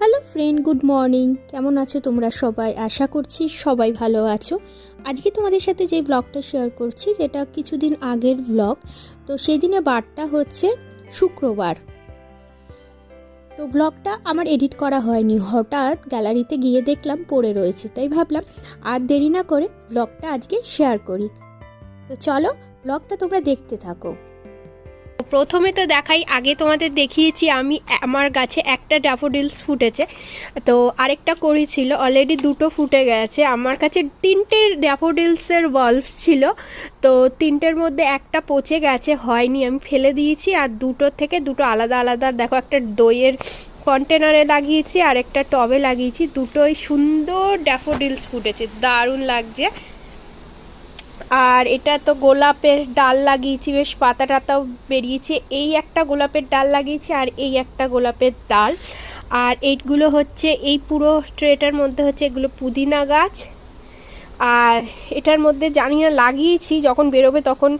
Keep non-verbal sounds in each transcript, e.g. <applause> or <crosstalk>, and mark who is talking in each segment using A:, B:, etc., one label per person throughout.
A: Hello friend, good morning. কেমন আছো তোমরা সবাই? আশা করছি সবাই ভালো আছো। আজকে তোমাদের সাথে যে ব্লগটা শেয়ার করছি, যেটা কিছুদিন আগের ব্লগ তো সেই দিনের বারটা হচ্ছে শুক্রবার। তো ব্লগটা আমার এডিট করা হয়নি। হঠাৎ গ্যালারিতে গিয়ে দেখলাম পড়ে রয়েছে, তাই ভাবলাম আর দেরি না করে ব্লগটা আজকে শেয়ার করি। তো চলো ব্লগটা তোমরা দেখতে থাকো।
B: প্রথমে তো দেখাই, আগে তোমাদের দেখিয়েছি, আমি, আমার গাছে একটা ড্যাফোডিলস ফুটেছে। তো আরেকটা করেছিল অলরেডি দুটো ফুটে গেছে। আমার কাছে তিনটে ড্যাফোডিলসের বল্ব ছিল, তো তিনটের মধ্যে একটা পচে গেছে, হয়নি। আমি ফেলে দিয়েছি, আর দুটো থেকে দুটো আলাদা আলাদা, দেখো, একটা দইয়ের কন্টেনারে লাগিয়েছি, আর একটা টবে লাগিয়েছি। দুটোই সুন্দর ড্যাফোডিলস ফুটেছে, দারুণ লাগছে। আর এটা তো গোলাপের ডাল লাগিয়েছি বেশ পাতা টাতাও বেরিয়েছে। এই একটা গোলাপের ডাল লাগিয়েছি আর এই একটা গোলাপের ডাল। আর এইগুলো হচ্ছে এই পুরো ট্রেটার মধ্যে হচ্ছে এগুলো পুদিনা গাছ। আর এটার মধ্যে জানি না লাগিয়েছি যখন বেরোবে তখন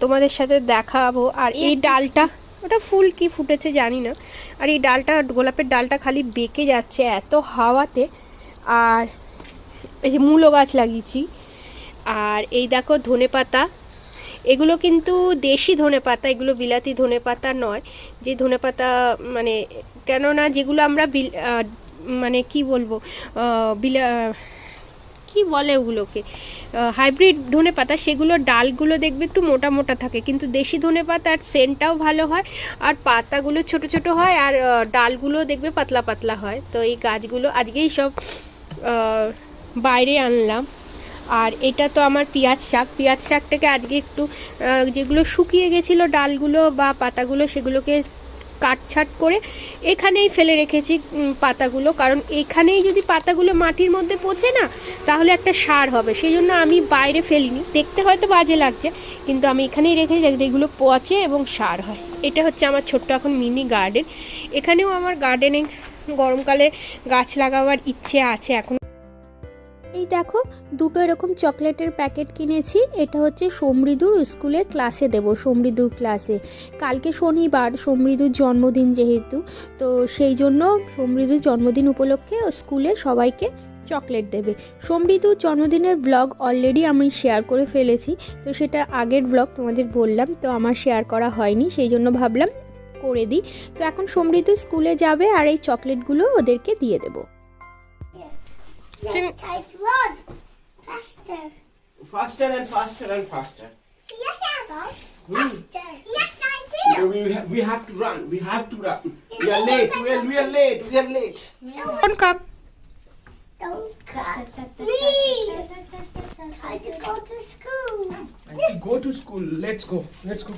B: তোমাদের সাথে দেখাবো। আর এই ডালটা ওটা ফুল কি ফুটেছে জানি না। আর এই ডালটা গোলাপের ডালটা খালি বেঁকে যাচ্ছে এত হাওয়াতে। আর এই যে মূলো গাছ লাগিয়েছি আর এই দেখো ধনে পাতা। এগুলো কিন্তু দেশি ধনে পাতা, এগুলো বিলাতি ধনে পাতা নয়। যে ধনে পাতা মানে কেননা যেগুলো আমরা বিল মানে কি বলব বিলা, কি বলে ওগুলোকে? হাইব্রিড ধনে পাতা, সেগুলো ডালগুলো দেখবে একটু মোটা মোটা থাকে, কিন্তু দেশি ধনে পাতার সেন্টটাও ভালো হয়, আর পাতাগুলো ছোট ছোট হয়, আর ডালগুলো দেখবে পাতলা পাতলা হয়। তো এই গাছগুলো আজকেই সব বাইরে আনলাম। আর এটা তো আমার পেঁয়াজ শাক। পেঁয়াজ শাকটাকে আজকে একটু যেগুলো শুকিয়ে গেছিল ডালগুলো বা পাতাগুলো সেগুলোকে কাটছাট করে এখানেই ফেলে রেখেছি পাতাগুলো। কারণ এখানেই যদি পাতাগুলো মাটির মধ্যে পচে না, তাহলে একটা সার হবে। সেই জন্য আমি বাইরে ফেলিনি। দেখতে হয়তো বাজে লাগছে, কিন্তু আমি এখানেই রেখেছি যাতে এগুলো পচে এবং সার হয়। এটা হচ্ছে আমার ছোট্ট এখন মিনি গার্ডেন। এখানেও আমার গার্ডেনে গরমকালে গাছ লাগাবার ইচ্ছে আছে এখন।
A: এই দেখো, দুটো এরকম চকলেটের প্যাকেট কিনেছি। এটা হচ্ছে সমৃদ্ধুর স্কুলে ক্লাসে দেব সমৃদ্ধুর ক্লাসে। কালকে শনিবার সমৃদ্ধুর জন্মদিন যেহেতু, তো সেই জন্য সমৃদ্ধুর জন্মদিন উপলক্ষে স্কুলে সবাইকে চকলেট দেবে। সমৃদ্ধুর জন্মদিনের ব্লগ অলরেডি আমি শেয়ার করে ফেলেছি, তো সেটা আগের ব্লগ তোমাদের বললাম, তো আমার শেয়ার করা হয়নি, সেই জন্য ভাবলাম করে দিই। তো এখন সমৃদ্ধ স্কুলে যাবে আর এই চকলেটগুলো ওদেরকে দিয়ে দেবো।
C: Tim- type run. Faster.
D: Faster and faster and faster.
C: Yes, Abba.
D: Hmm.
C: Faster. Yes, I do.
D: We, ha- we have to run. We have to run. We are late. We are, we are late. We are late.
B: Don't come.
C: Don't come. Me. have to go to school.
D: Go to school. Let's go. Let's go.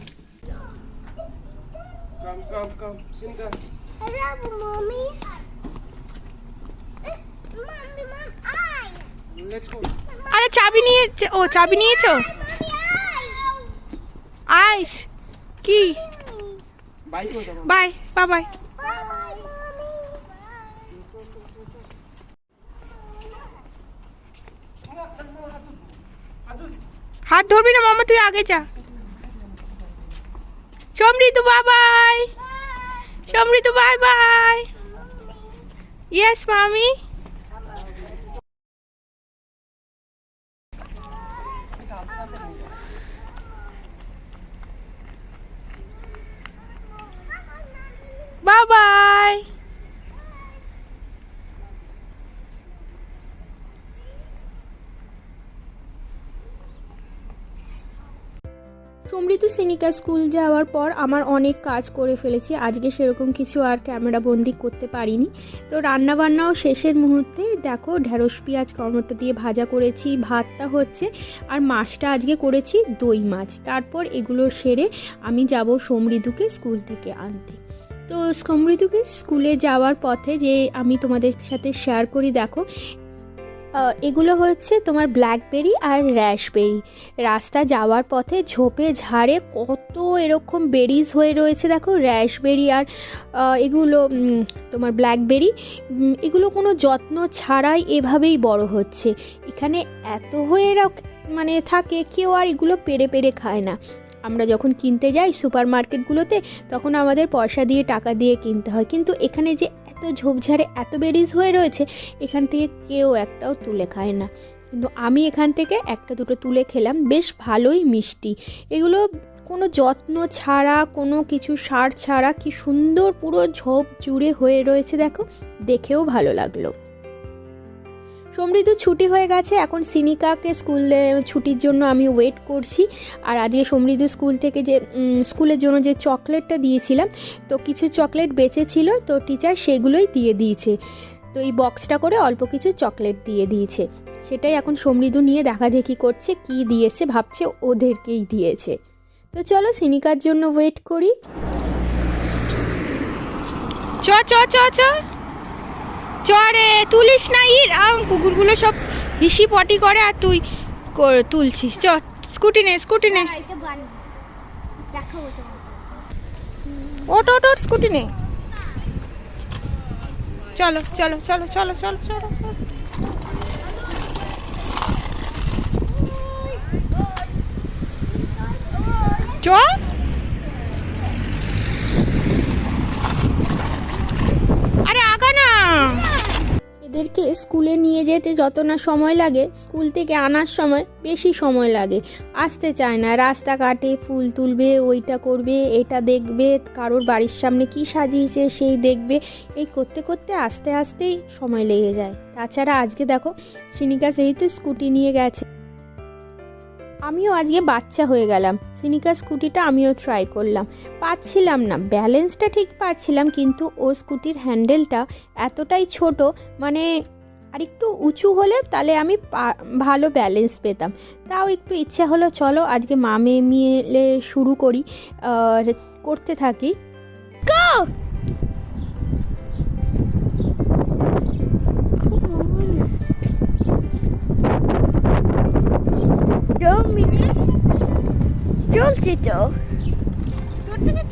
D: Come, come, come. Sing.
C: Hello, Mommy.
B: আরে চাবি নিয়ে ও চাবি নিয়েছো? আইস কি? Bye bye bye. হাত ধরবি না মামা তুই আগে যা। Samriddha bye bye Samriddha bye bye. Yes মামি বাই বাই
A: সমৃদ্ধ সিনিকা স্কুল যাওয়ার পর আমার অনেক কাজ করে ফেলেছি। আজকে সেরকম কিছু আর ক্যামেরা বন্দি করতে পারিনি। তো রান্না বান্নাও শেষের মুহূর্তে। দেখো ঢ্যাঁড়স পেঁয়াজ, টমেটো দিয়ে ভাজা করেছি, ভাতটা হচ্ছে আর মাছটা আজকে করেছি দই মাছ। তারপর এগুলো সেরে আমি যাব সমৃদ্ধকে স্কুল থেকে আনতে। তো সমৃদ্ধকে স্কুলে যাওয়ার পথে যে আমি তোমাদের সাথে শেয়ার করি, দেখো এগুলো হচ্ছে তোমার ব্ল্যাকবেরি আর র্যাশবেরি রাস্তা যাওয়ার পথে ঝোপে ঝাড়ে কত এরকম বেরিজ হয়ে রয়েছে, দেখো র্যাশবেরি আর এগুলো তোমার ব্ল্যাকবেরি এগুলো কোনো যত্ন ছাড়াই এভাবেই বড় হচ্ছে। এখানে এত হয়ে মানে থাকে, কেউ আর এগুলো পেরে পেরে খায় না। আমরা যখন কিনতে যাই সুপার মার্কেটগুলোতে তখন আমাদের পয়সা দিয়ে, টাকা দিয়ে কিনতে হয়। কিন্তু এখানে যে এত ঝোপঝাড়ে, এত বেরিজ হয়ে রয়েছে, এখান থেকে কেউ একটাও তুলে খায় না। কিন্তু আমি এখান থেকে একটা দুটো তুলে খেলাম, বেশ ভালোই মিষ্টি। এগুলো কোনো যত্ন ছাড়া, কোনো কিছু সার ছাড়া, কি সুন্দর পুরো ঝোপ জুড়ে হয়ে রয়েছে, দেখো। দেখেও ভালো লাগল। সমৃদ্ধ ছুটি হয়ে গেছে। এখন সিনিকাকে স্কুলে ছুটির জন্য আমি ওয়েট করছি। আর আজকে সমৃদ্ধ স্কুল থেকে যে স্কুলের জন্য যে চকলেটটা দিয়েছিলাম, তো কিছু চকলেট বেঁচেছিল, তো টিচার সেগুলোই দিয়ে দিয়েছে। তো এই বক্সটা করে অল্প কিছু চকলেট দিয়ে দিয়েছে। সেটাই এখন সমৃদ্ধ নিয়ে দেখাদেখি করছে, কি দিয়েছে ভাবছে, ওদেরকেই দিয়েছে। তো চলো সিনিকার জন্য ওয়েট করি।
B: চ চ চ চ। চ রে তুলিস না ইর আম কুকুরগুলো সব হিসি পটি করে আর তুই কর- তুলছিস। চ স্কুটি নে স্কুটি নে। ওট ওট স্কুটি নে। চলো চলো চলো চলো চলো চলো। চলো। চ আরে আগা না
A: এদেরকে স্কুলে নিয়ে যেতে যত না সময় লাগে, স্কুল থেকে আনার সময় বেশি সময় লাগে। আসতে চায় না, রাস্তা কাটে, ফুল তুলবে, ওইটা করবে, এটা দেখবে, কারোর বাড়ির সামনে কি সাজিয়েছে সেই দেখবে। এই করতে করতে আস্তে আস্তেই সময় লেগে যায়। তাছাড়া আজকে দেখো সিনিকা তো স্কুটি নিয়ে গেছে। আমিও আজকে বাচ্চা হয়ে গেলাম। সিনিকা স্কুটিটা আমিও ট্রাই করলাম। পাচ্ছিলাম না। ব্যালেন্সটা ঠিক পাচ্ছিলাম, কিন্তু ওর স্কুটির হ্যান্ডেলটা এতটাই ছোট মানে আর একটু উঁচু হলে তাহলে আমি ভালো ব্যালেন্স পেতাম। তাও একটু ইচ্ছা হলো, চলো আজকে মামে মিলে শুরু করি করতে থাকি।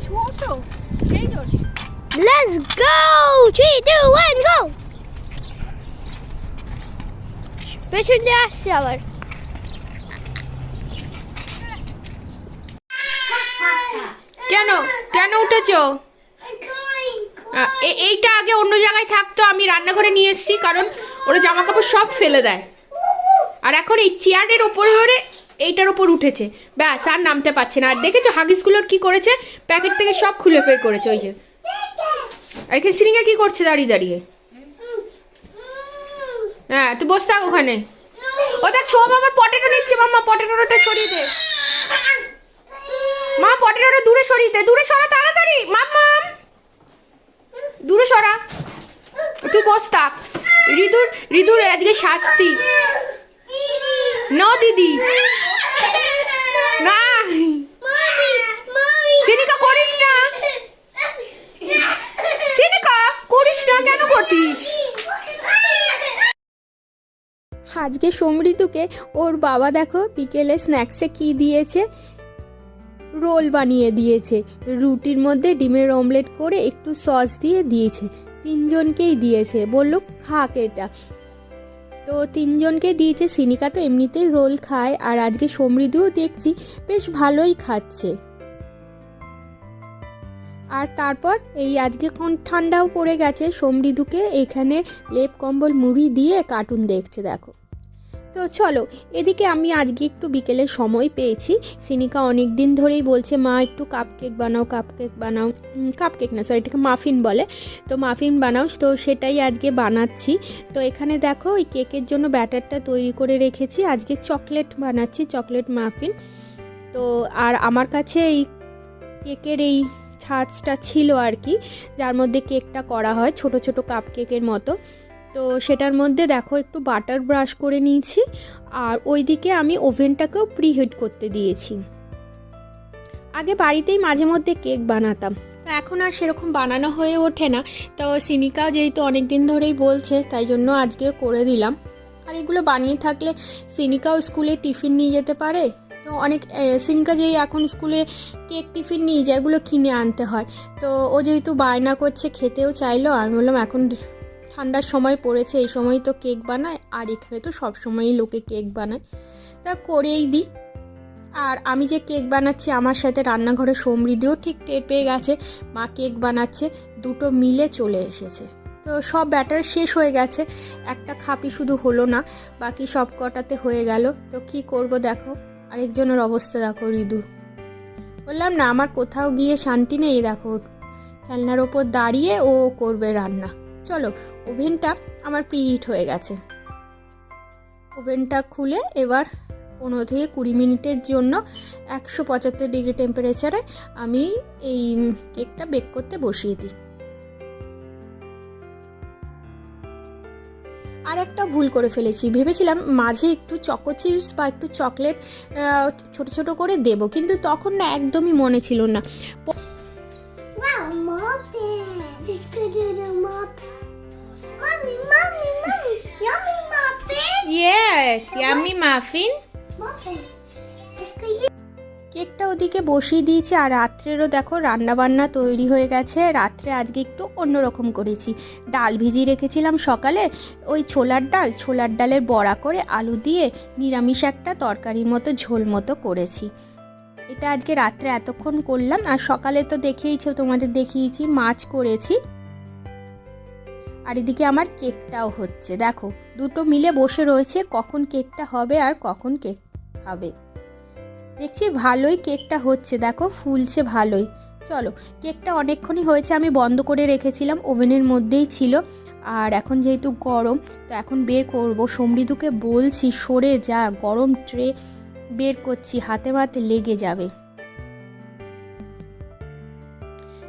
B: ছোট। সেই জন্য
C: let's go three two one go পেছন দিয়ে আসছে আবার।
B: কেন? কেন উঠেছো? এইটা আগে অন্য জায়গায় থাকতো আমি রান্নাঘরে নিয়ে এসেছি কারণ ওরা জামা কাপড় সব ফেলে দেয়। আর এখন এই চেয়ারের ওপরে ওরে এইটার ওপর উঠেছে। ব্যাস, আর নামতে পারছে না। আর দেখেছ হাগিসগুলোর কি করেছে? প্যাকেট থেকে সব খুলে বের করেছে, ওই যে। এখানে সিনিকা কি করছে দাঁড়িয়ে দাঁড়িয়ে? হ্যাঁ তুই বস থাক ওখানে। ও দেখ সোম আমার পটেটো নিচ্ছে, মাম্মা পটেটোটা সরিয়ে দে। মা পটেটোটা দূরে সরিয়ে দে, দূরে সরা তাড়াতাড়ি। মাম্মাম দূরে সরা। তুই বস থাক। রিদুর রিদুর আজকে শাস্তি। না দিদি। না। সিনিকা করিস না। সিনিকা করিস না কেন করছিস?
A: আজকে সমৃদ্ধকে ওর বাবা দেখো বিকেলে স্ন্যাক্সে কি দিয়েছে? রোল বানিয়ে দিয়েছে। রুটির মধ্যে ডিমের অমলেট করে একটু সস দিয়ে দিয়েছে। তিনজনকেই দিয়েছে। বলল খাক এটা। তো তিনজনকে দিয়েছে, সিনিকা তো এমনিতেই রোল খায় আর আজকে সমৃদ্ধিও দেখছি, বেশ ভালোই খাচ্ছে। আর তারপর এই আজকে কোন ঠান্ডাও পড়ে গেছে, সমৃদ্ধুকে এখানে লেপ কম্বল মুড়ি দিয়ে কার্টুন দেখছে, দেখো। তো চলো, এদিকে আমি আজকে একটু বিকেলে সময় পেয়েছি। সিনিকা অনেক দিন ধরেই বলছে, মা, একটু কাপকেক বানাও কাপকেক বানাও। কাপকেক না সরি এটাকে মাফিন বলে। তো মাফিন বানাও, তো সেটাই আজকে বানাচ্ছি। তো এখানে দেখো, ওই কেকের জন্য ব্যাটারটা তৈরি করে রেখেছি। আজকে চকলেট বানাচ্ছি চকলেট মাফিন তো আর আমার কাছে এই কেকের এই ছাঁচটা ছিল আর কি, যার মধ্যে কেকটা করা হয়, ছোট ছোট কাপ কেকের মতো। তো সেটার মধ্যে দেখো একটু বাটার ব্রাশ করে নিয়েছি আর ওইদিকে আমি ওভেনটাকেও প্রিহিট করতে দিয়েছি। আগে বাড়িতেই মাঝে মধ্যে কেক বানাতাম। তো এখন আর সেরকম বানানো হয়ে ওঠে না। তো সিনিকা যেহেতু অনেক দিন ধরেই বলছে, তাই জন্য আজকে করে দিলাম। আর এগুলো বানিয়ে থাকলে সিনিকাও স্কুলে টিফিন নিয়ে যেতে পারে। তো অনেক সিনিকা যেই এখন স্কুলে কেক টিফিন নিয়ে যায়, এগুলো কিনে আনতে হয়। তো ও যেহেতু বায়না করছে, খেতেও চাইলো, আমি বললাম এখন ঠান্ডার সময় পড়েছে, এই সময় তো কেক বানায়, আর এখানে তো সব সময়ই লোকে কেক বানায়। তা করেই দিই। আর আমি যে কেক বানাচ্ছি, আমার সাথে রান্নাঘরে সমৃদ্ধিও ঠিক টের পেয়ে গেছে, মা কেক বানাচ্ছে, দুটো মিলে চলে এসেছে। তো সব ব্যাটার শেষ হয়ে গেছে, একটা খাপি শুধু হলো না, বাকি সব কটাতে হয়ে গেল। তো কি করব দেখো, আরেকজনের অবস্থা দেখো রিদুর বললাম, না, আমার কোথাও গিয়ে শান্তি নেই, দেখো, খেলনার ওপর দাঁড়িয়ে ও করবে রান্না। চলো, ওভেনটা আমার প্রিহিট হয়ে গেছে। ওভেনটা খুলে এবার পনেরো থেকে কুড়ি মিনিটের জন্য একশো পঁচাত্তর ডিগ্রি টেম্পারেচারে আমি এই কেকটা বেক করতে বসিয়ে দিই। আর একটা ভুল করে ফেলেছি। ভেবেছিলাম মাঝে একটু চকো চিপস বা একটু চকলেট ছোট ছোট করে দেব, কিন্তু তখন না একদমই মনে ছিল না।
C: Mommy, mommy, mommy. Yummy muffin.
B: Yes yummy muffin
C: Muffin.
A: কেকটা ওদিকে বসিয়ে দিয়েছি আর রাত্রেরও দেখো রান্না বান্না তৈরি হয়ে গেছে। রাত্রে আজকে একটু অন্যরকম করেছি। ডাল ভিজিয়ে রেখেছিলাম সকালে। ওই ছোলার ডাল ছোলার ডালের বড়া করে আলু দিয়ে নিরামিষ একটা তরকারির মতো ঝোল মতো করেছি। এটা আজকে রাত্রে এতক্ষণ করলাম। আর সকালে তো দেখেইছো তোমাদের দেখিয়েছি মাছ করেছি। আর এদিকে আমার কেকটাও হচ্ছে। দেখো, দুটো মিলে বসে রয়েছে কখন কেকটা হবে আর কখন কেক খাবে। দেখছি ভালোই কেকটা হচ্ছে, দেখো, ফুলছে ভালোই। চলো, কেকটা অনেকক্ষণই হয়েছে, আমি বন্ধ করে রেখেছিলাম, ওভেনের মধ্যেই ছিল। আর এখন যেহেতু গরম, তো এখন বের করব। সমৃদ্ধকে বলছি, সরে যা, গরম ট্রে বের করছি হাতে হাতে লেগে যাবে।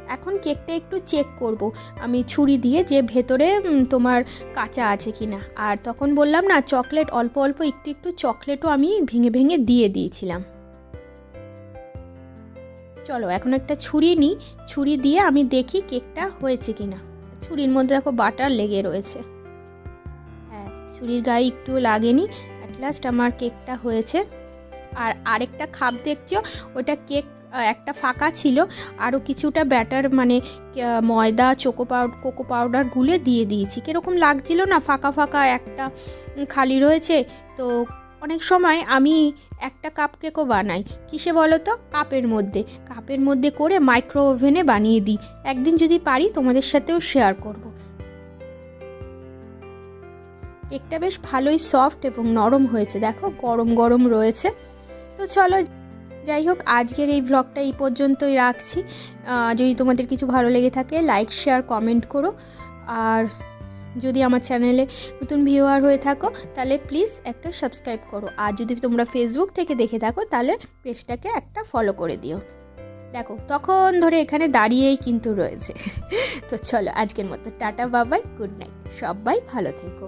A: এখন কেকটা একটু চেক করব। আমি ছুরি দিয়ে যে ভেতরে তোমার কাঁচা আছে কি না আর তখন বললাম না চকলেট অল্প অল্প, একটু একটু চকলেটও আমি ভেঙে ভেঙে দিয়ে দিয়েছিলাম। চলো, এখন একটা ছুরি নিই। ছুরি দিয়ে আমি দেখি কেকটা হয়েছে কিনা। ছুরির মধ্যে দেখো বাটার লেগে রয়েছে। হ্যাঁ ছুরির গায়ে একটু লাগেনি। অ্যাট লাস্ট আমার কেকটা হয়েছে। আর আরেকটা খাপ দেখছ, ওটা কেক একটা ফাঁকা ছিল। আরও কিছুটা ব্যাটার মানে ময়দা চোকো পাউডার কোকো পাউডার গুলে দিয়ে দিয়েছি। কীরকম লাগছিল না? ফাঁকা ফাঁকা একটা খালি রয়েছে। তো অনেক সময় আমি একটা কাপ কেকও বানাই। কিসে বলো তো কাপের মধ্যে। কাপের মধ্যে করে মাইক্রো ওভেনে বানিয়ে দিই। একদিন যদি পারি, তোমাদের সাথেও শেয়ার করব। কেকটা বেশ ভালোই সফট এবং নরম হয়েছে। দেখো, গরম গরম রয়েছে। তো চলো যাই হোক, আজকের এই ব্লগটা এই পর্যন্তই রাখছি। যদি তোমাদের কিছু ভালো লেগে থাকে লাইক শেয়ার কমেন্ট করো। আর যদি আমার চ্যানেলে নতুন ভিউয়ার হয়ে থাকো, তাহলে প্লিজ একটা সাবস্ক্রাইব করো। আর যদি তোমরা ফেসবুক থেকে দেখে থাকো, তাহলে পেজটাকে একটা ফলো করে দিও। দেখো, তখন ধরে এখানে দাঁড়িয়েই কিন্তু রয়েছে। <laughs> তো চলো, আজকের মতো টাটা বাবাই গুড নাইট সবাই ভালো থেকো।